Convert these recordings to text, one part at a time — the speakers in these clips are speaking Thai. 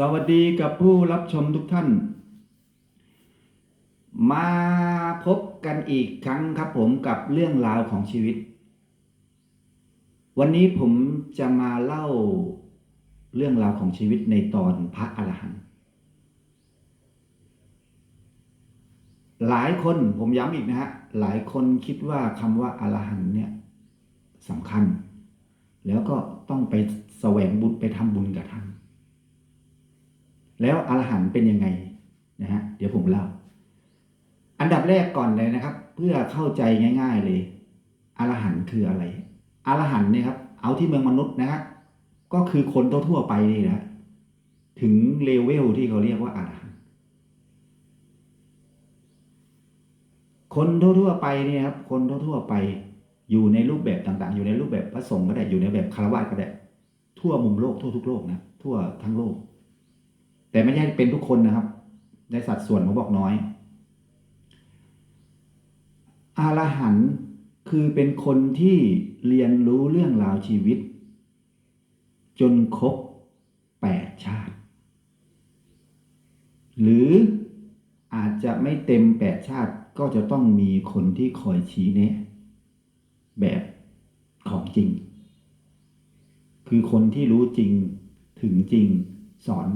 สวัสดีกับผู้รับชมทุกท่าน มาพบกันอีกครั้งครับผมกับเรื่องราวของชีวิต วันนี้ผมจะมาเล่าเรื่องราวของชีวิตในตอนพระอรหันต์หลายคนผมย้ำอีกนะฮะหลายคนคิดว่าคำว่าอรหันต์เนี่ยสำคัญ แล้วก็ต้องไปแสวงบุญไปทำบุญกับท่าน แล้วอรหันต์เป็นยังไงนะฮะเดี๋ยวผมเล่าอันดับแรกก่อนเลยนะครับ เพื่อเข้าใจง่าย ๆเลยอรหันต์คืออะไรอรหันต์เนี่ยครับเอาที่เมืองมนุษย์นะฮะก็คือคนทั่วๆไปนี่นะถึงเลเวลที่เขาเรียกว่าอรหันต์คนทั่วๆไปเนี่ยครับคนทั่วๆไปอยู่ในรูปแบบต่างๆ อยู่ในรูปแบบพระสงฆ์ก็ได้อยู่ในแบบคารวะก็ได้ทั่วมุมโลกทั่วทุกโลกนะทั่วทั้งโลก แต่ไม่ใช่เป็นทุกคนนะครับ ในสัดส่วนผมบอกน้อย อารหันคือเป็นคนที่เรียนรู้เรื่องราวชีวิต จนครบแปดชาติ หรืออาจจะไม่เต็มแปดชาติก็จะต้องมีคนที่คอยชี้แนะ แบบของจริง คือคนที่รู้จริงถึงจริงสอน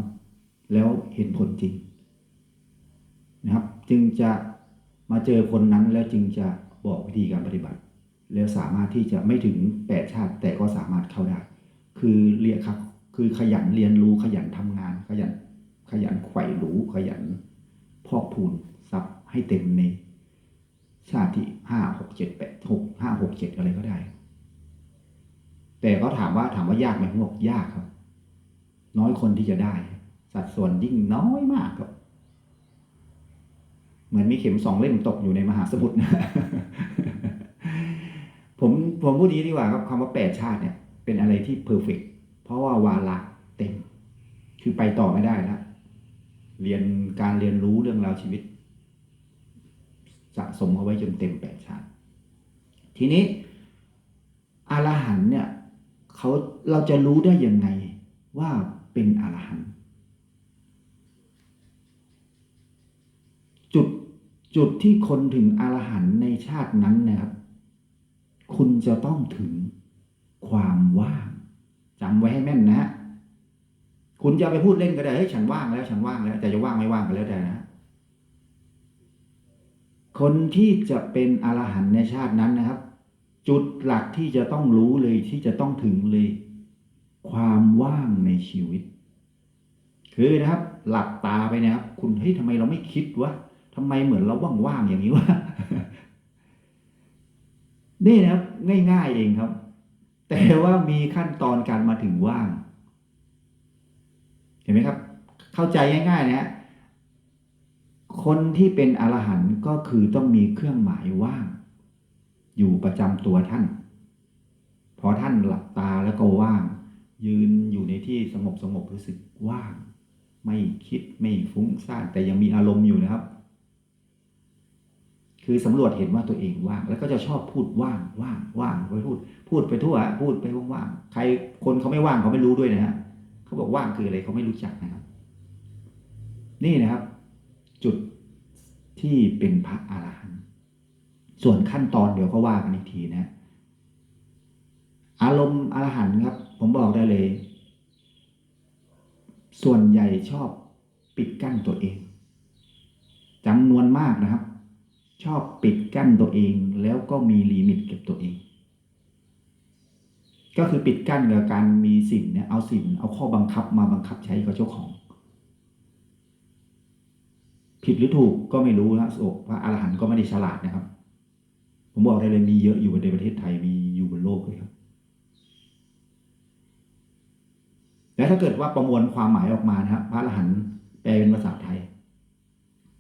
แล้วเห็นผลจริงนะครับ จึงจะมาเจอคนนั้นแล้วจึงจะบอกวิธีการปฏิบัติ แล้วสามารถที่จะไม่ถึงแปดชาติ แต่ก็สามารถเข้าได้ คือเรียกครับ คือขยันเรียนรู้ขยันทำงาน ขยันขยันไขว่รู้ขยันพอกพูนทรัพย์ให้เต็มในชาติที่ห้าหกเจ็ดแปดหกห้าหกเจ็ดอะไรก็ได้ แต่ก็ถามว่าถามว่ายากไหมผมบอกยากครับ น้อยคนที่จะได้ สัดส่วนยิ่งน้อยมากครับเหมือนมีเข็มสองเล่มตกอยู่ในมหาสมุทรนะผมผมพูดนี้ดีกว่าครับคำว่าแปดชาติเนี่ย เป็นอะไรที่เพอร์เฟกเพราะว่าวาระเต็ม คือไปต่อไม่ได้แล้วเรียนการเรียนรู้เรื่องราวชีวิต สะสมเอาไว้จนเต็มแปดชาติ ทีนี้อรหันเนี่ยเขาเราจะรู้ได้ยังไงว่าเป็นอรหันตจุด จุดที่คนถึงอรหันต์ในชาตินั้นนะครับ คุณจะต้องถึงความว่างจำไว้ให้แม่นนะฮะคุณจะไปพูดเล่นก็ได้เฮ้ยฉันว่างแล้ว ฉันว่างแล้ว แต่จะว่างไม่ว่างก็แล้วแต่นะคนที่จะเป็นอรหันต์ในชาตินั้นนะครับ จุดหลักที่จะต้องรู้เลยที่จะต้องถึงเลย ความว่างในชีวิต คือนะครับ หลับตาไปนะครับ คุณเฮ้ยทำไมเราไม่คิดวะ ทำไมเหมือนเราว่างๆอย่างนี้วะนี่นะครับง่าย ๆ เองครับ แต่ว่ามีขั้นตอนการมาถึงว่าง เห็นไหมครับ เข้าใจง่ายๆนะฮะคนที่เป็นอรหันต์ก็คือต้องมีเครื่องหมายว่าง อยู่ประจำตัวท่าน พอท่านหลับตาแล้วก็ว่าง ยืนอยู่ในที่สงบสงบรู้สึกว่าง ไม่คิดไม่ฟุ้งซ่านแต่ยังมีอารมณ์อยู่นะครับ คือสำรวจเห็นว่าตัวเองว่าง แล้วก็จะชอบพูดว่างว่างว่างไปพูด พูดไปทั่ว พูดไปว่างๆใครคนเขาไม่ว่างเขาไม่รู้ด้วยนะฮะเขาบอกว่างคืออะไรเขาไม่รู้จักนะครับ นี่นะครับ จุดที่เป็นพระอรหันต์ส่วนขั้นตอนเดี๋ยวก็ว่ากันอีกทีนะ อารมณ์อรหันต์ครับ ผมบอกได้เลย ส่วนใหญ่ชอบปิดกั้นตัวเองจำนวนมากนะครับ ชอบปิดกั้นตัวเอง แล้วก็มีลิมิตเก็บตัวเอง ก็คือปิดกั้นกับการมีสิ่งเนี่ยเอาสิ่งเอาข้อบังคับมาบังคับใช้กับเจ้าของ ผิดหรือถูกก็ไม่รู้นะโศกพระอรหันต์ก็ไม่ได้ฉลาดนะครับ ผมบอกได้เลยมีเยอะอยู่ในประเทศไทยมีอยู่บนโลกเลยครับแล้วถ้าเกิดว่าประมวลความหมายออกมานะครับพระอรหันต์แปลเป็นภาษาไทย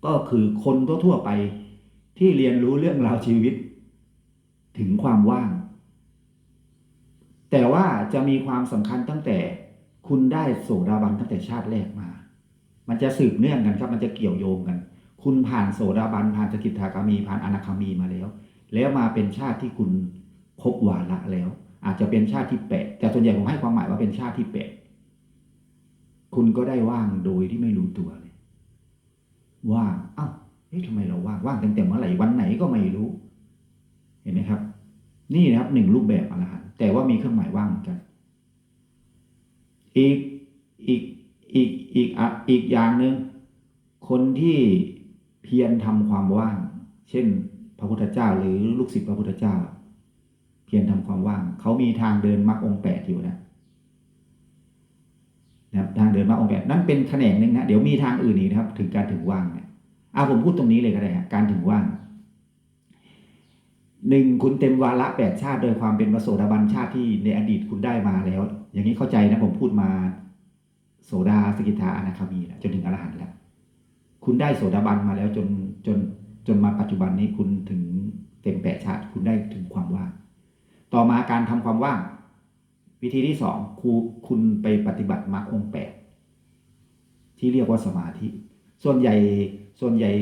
ก็คือคนทั่วๆไป ที่เรียนรู้เรื่องราวชีวิต ถึงความว่าง แต่ว่าจะมีความสำคัญตั้งแต่คุณได้โสดาบันตั้งแต่ชาติแรกมา มันจะสืบเนื่องกันครับ มันจะเกี่ยวโยงกัน คุณผ่านโสดาบันผ่านสกิทาคามี ผ่านอนาคามีมาแล้ว แล้วมาเป็นชาติที่คุณครบวาระแล้ว อาจจะเป็นชาติที่แปดแต่ส่วนใหญ่ผมให้ความหมายว่าเป็นชาติที่แปดคุณก็ได้ว่างโดยที่ไม่รู้ตัวเลย ว่างอ้า เฮ้ยทำไมเราว่างว่างตั้งแต่เมื่อไหร่วันไหนก็ไม่รู้ เห็นไหมครับ นี่นะครับหนึ่งรูปแบบอรหันต์แต่ว่ามีเครื่องหมายว่างเหมือนกัน อีกอีกอีกอีกอ,อีกอย่างหนึ่งคนที่เพียรทำความว่าง เช่น พระพุทธเจ้าหรือลูกศิษย์พระพุทธเจ้า เพียรทำความว่าง เขามีทางเดินมรรคองแปดอยู่นะนะครับทางเดินมรรคองค์แปดนั่นเป็นแขนงหนึ่งนะเดี๋ยวมีทางอื่นอีกนะครับ ถึงการถึงว่างเนี่ย อ่าผมพูดตรงนี้เลยก็ได้ฮะการถึงว่างหนึ่งคุณเต็มวาระแปดชาติโดยความเป็นโสดาบันชาติที่ในอดีตคุณได้มาแล้ว อย่างนี้เข้าใจนะผมพูดมา โสดาสกิทาอนาคามีจนถึงอรหันต์แล้ว คุณได้โสดาบันมาแล้วจนจนจนมาปัจจุบันนี้คุณถึงเต็มแปดชาติคุณได้ถึงความว่าง ต่อมาการทำความว่าง วิธีที่สองครูคุณไปปฏิบัติมรรคองแปดที่เรียกว่าสมาธิ ส่วนใหญ่ ส่วนใหญ่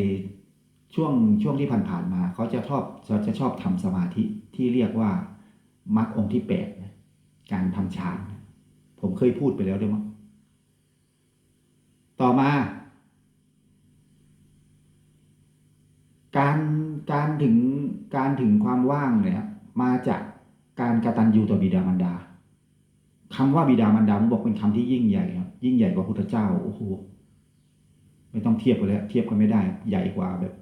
ช่วงช่วงที่ผ่านๆมาเขาจะชอบเขาจะชอบทำสมาธิที่เรียกว่ามรรคองค์ที่แปดนะการทำฌานผมเคยพูดไปแล้วด้วยมั้งต่อมา การการถึงการถึงความว่างเนี่ยมาจากการกตัญญูต่อบิดามารดาคำว่าบิดามารดาผมบอกเป็นคำที่ยิ่งใหญ่ครับยิ่งใหญ่กว่าพุทธเจ้าโอ้โห ไม่ต้องเทียบกันแล้วเทียบกันไม่ได้ ใหญ่กว่าแบบ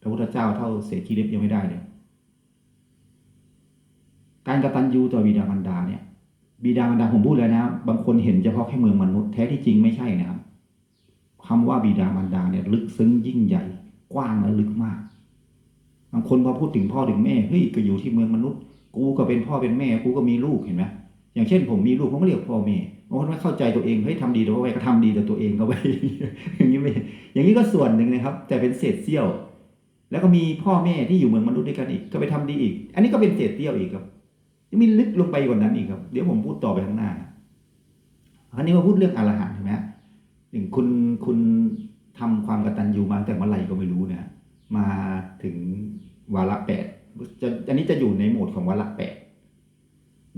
พระพุทธเจ้าเท่าเศรษฐีเล็บยังไม่ได้เลยการกระตัญญูต่อบิดามารดาเนี่ย บิดามารดาผมพูดแล้วนะ บางคนเห็นเฉพาะแค่เมืองมนุษย์แท้ที่จริงไม่ใช่นะครับคำว่าบิดามารดาเนี่ย ลึกซึ้งยิ่งใหญ่ กว้างและลึกมาก บางคนพอพูดถึงพ่อถึงแม่เฮ้ยก็อยู่ที่เมืองมนุษย์ กูก็เป็นพ่อเป็นแม่ กูก็มีลูกเห็นไหม อย่างเช่นผมมีลูกผมก็เรียกพ่อแม่บางคนไม่เข้าใจตัวเองเฮ้ยทำดีแต่ว่าไปก็ทำดีแต่ตัวเองก็ไปอย่างนี้ไม่อย่างนี้ก็ส่วนหนึ่งนะครับ แต่เป็นเศษเสี้ยว แล้วก็มีพ่อแม่ที่อยู่เมืองมนุษย์ด้วยกันอีก ก็ไปทำดีอีก อันนี้ก็เป็นเศษเสี้ยวอีกครับยังมีลึกลงไปกว่านั้นอีกครับ เดี๋ยวผมพูดต่อไปข้างหน้าอันนี้มาพูดเรื่องอรหันต์ใช่ไหมหนึ่งคุณคุณทำความกตัญญูมาแต่เมื่อไหร่ก็ไม่รู้นะมาถึงวาระแปดจะอันนี้จะอยู่ในโหมดของวาระแปด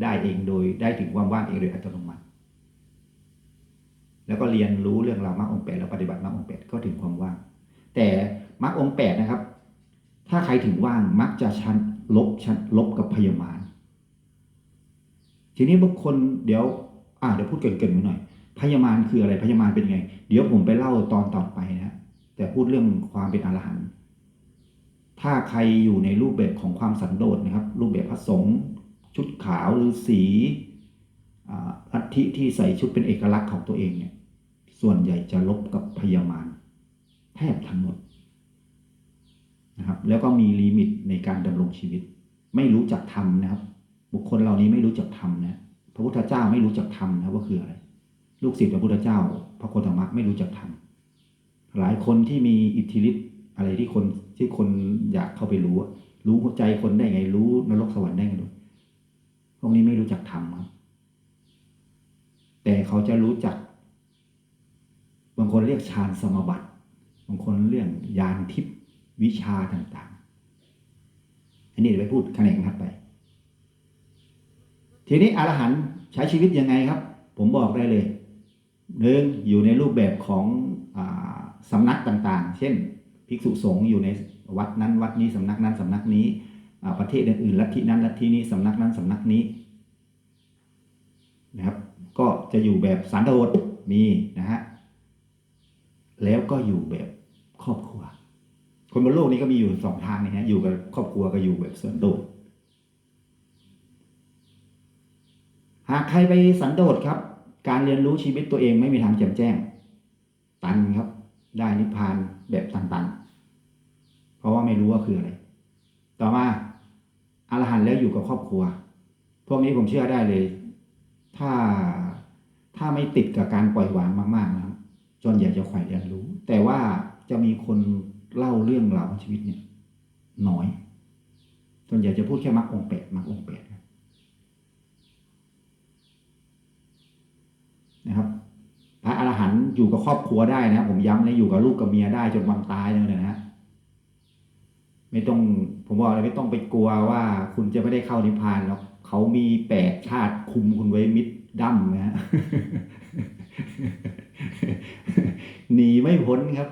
ได้เองโดยได้ถึงความว่างเองโดยอัตโนมัติ แล้วก็เรียนรู้เรื่องราวมรรคองค์แปดแล้วปฏิบัติมรรคองค์แปดก็ถึงความว่าง แต่มรรคองค์แปดนะครับ ถ้าใครถึงว่างมักจะชันลบชันลบกับพยามารทีนี้บุคคลเดี๋ยว อ่าเดี๋ยวพูดเกินเกินๆหน่อย พยามารคืออะไรพยามารเป็นไง เดี๋ยวผมไปเล่าตอนต่อไปนะแต่พูดเรื่องความเป็นอรหันต์ถ้าใครอยู่ในรูปแบบของความสันโดษนะครับ รูปแบบพระสงฆ์ ชุดขาวหรือสีลัทธิที่ใส่ชุดเป็นเอกลักษณ์ของตัวเองเนี่ยส่วนใหญ่จะลบกับพยามารแทบทั้งหมดนะครับแล้วก็มีลิมิตในการดำรงชีวิต ไม่รู้จักทำนะครับ บุคคลเหล่านี้ไม่รู้จักทำนะพระพุทธเจ้าไม่รู้จักทำนะว่าคืออะไร ลูกศิษย์พระพุทธเจ้า พระโคตมรรคไม่รู้จักทำหลายคนที่มีอิทธิฤทธิ์อะไรที่คนที่คนอยากเข้าไปรู้ รู้หัวใจคนได้ไงรู้นรกสวรรค์ได้ไงด้ พวกนี้ไม่รู้จักทำครับแต่เขาจะรู้จัก บางคนเรียกฌานสมบัติ บางคนเรื่องยานทิพย์วิชาต่างๆ อันนี้เดี๋ยวไปพูดแขนงถัดไป ทีนี้อรหันต์ใช้ชีวิตยังไงครับ ผมบอกได้เลยหนึ่งอยู่ในรูปแบบของอสำนักต่างๆ เช่น ภิกษุสงฆ์อยู่ในวัดนั้นวัดนี้สำนักนั้นสำนักนี้ ประเทศอื่นๆลัทธินั้นลัทธินี้สำนักนั้นสำนักนี้นะครับ ก็จะอยู่แบบสันโดษมีนะฮะแล้วก็อยู่แบบครอบครัว คนบนโลกนี้ก็มีอยู่สองทางนะฮะอยู่กับครอบครัวก็อยู่แบบสันโดษหากใครไปสันโดษครับ การเรียนรู้ชีวิตตัวเองไม่มีทางแจ่มแจ้ง ตันครับ ได้นิพพานแบบตันๆเพราะว่าไม่รู้ว่าคืออะไร ต่อมา อรหันต์แล้วอยู่กับครอบครัว พวกนี้ผมเชื่อได้เลย ถ้าถ้าไม่ติดกับการปล่อยวางมากๆนะครับจนอยากจะใฝ่เรียนรู้ แต่ว่าจะมีคนเล่าเรื่องราวของชีวิตเนี่ย น้อยจนอยากจะพูดแค่มรรคองแปดมรรคองแปดนะครับพระอรหันต์อยู่กับครอบครัวได้นะ ผมย้ำเลยอยู่กับลูกกับเมียได้จนวันตายเลยนะฮะ ไม่ต้องผมบอกเลยไม่ต้องไปกลัวว่าคุณจะไม่ได้เข้านิพพานแล้วเขามีแปดชาติคุมคุณไว้มิดดั้มนะฮะหนีไม่พ้นครับ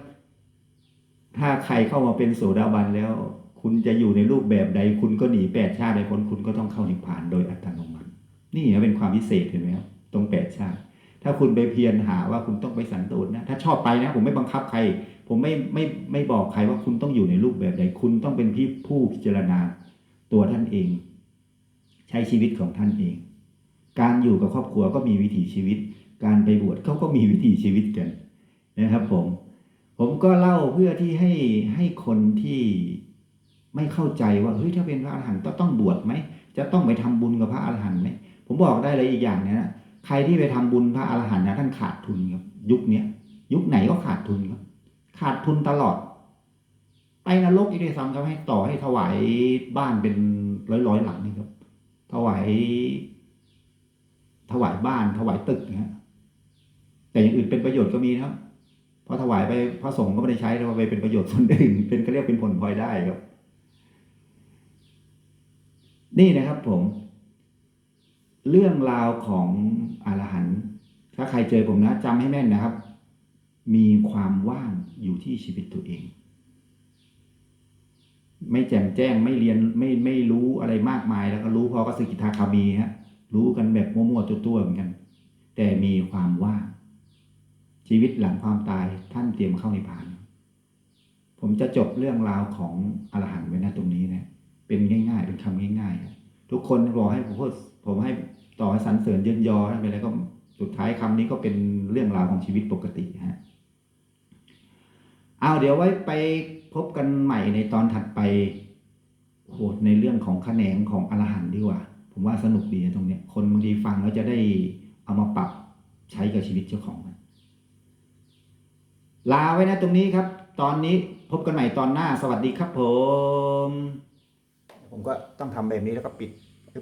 ถ้าใครเข้ามาเป็นโสดาบันแล้ว คุณจะอยู่ในรูปแบบใด คุณก็หนีแปดชาติใดพ้นคุณก็ต้องเข้านิพพานโดยอัตโนมัติ นี่เป็นความพิเศษเห็นไหมครับตรงแปดชาติ ถ้าคุณไปเพียรหาว่าคุณต้องไปสันโดษนะ ถ้าชอบไปนะ ผมไม่บังคับใคร ผมไม่ไม่ไม่บอกใครว่าคุณต้องอยู่ในรูปแบบใดคุณต้องเป็นพี่ผู้พิจารณาตัวท่านเอง ใช้ชีวิตของท่านเอง การอยู่กับครอบครัวก็มีวิถีชีวิต การไปบวชเขาก็มีวิถีชีวิตกันนะครับ ผม ผมก็เล่าเพื่อที่ให้ให้คนที่ไม่เข้าใจว่าเฮ้ยถ้าเป็นพระอรหันต์ต้องต้องบวชไหมจะต้องไปทำบุญกับพระอรหันต์ไหมผมบอกได้เลยอีกอย่างเนี้นะใครที่ไปทำบุญพระอรหันต์นะท่านขาดทุนครับ ยุคเนี้ยยุคไหนก็ขาดทุนครับ ขาดทุนตลอด ไปนรกอีกด้วยซ้ำครับให้ต่อให้ถวายบ้านเป็นร้อยร้อยหลังนี่ครับ ถวาย ถวายบ้าน ถวายตึกนะฮะแต่อย่างอื่นเป็นประโยชน์ก็มีนะครับพอถวายไปพระสงฆ์ก็ไม่ได้ใช้แล้วไปเป็นประโยชน์ส่วนอื่นเป็นก็เรียกเป็นผลพลอยได้ครับ นี่นะครับผม เรื่องราวของอรหันต์ถ้าใครเจอผมนะจำให้แม่นนะครับ มีความว่างอยู่ที่ชีวิตตัวเอง ไม่แจ่มแจ้งไม่เรียนไม่ไม่รู้อะไรมากมายแล้วก็รู้พอก็สกิทาคามีฮะรู้กันแบบมั่วๆตัวๆเหมือนกัน แต่มีความว่าง ชีวิตหลังความตายท่านเตรียมเข้าในพาน ผมจะจบเรื่องราวของอรหันต์ไว้นะตรงนี้นะเป็นง่าย ๆ เป็นคำง่ายๆ ทุกคนบอกให้ผมพูดผมให้ต่อให้สรรเสริญเยินยอนั่นไปแล้วก็สุดท้ายคำนี้ก็เป็นเรื่องราวของชีวิตปกติฮะ เอาเดี๋ยวไว้ไปพบกันใหม่ในตอนถัดไปโหในเรื่องของแขนงของอรหันต์ดีกว่า ผมว่าสนุกดีตรงเนี้ย คนบางทีฟังแล้วจะได้เอามาปรับใช้กับชีวิตเจ้าของมันลาไว้นะตรงนี้ครับ ตอนนี้พบกันใหม่ตอนหน้า สวัสดีครับผม ผมก็ต้องทำแบบนี้แล้วก็ปิด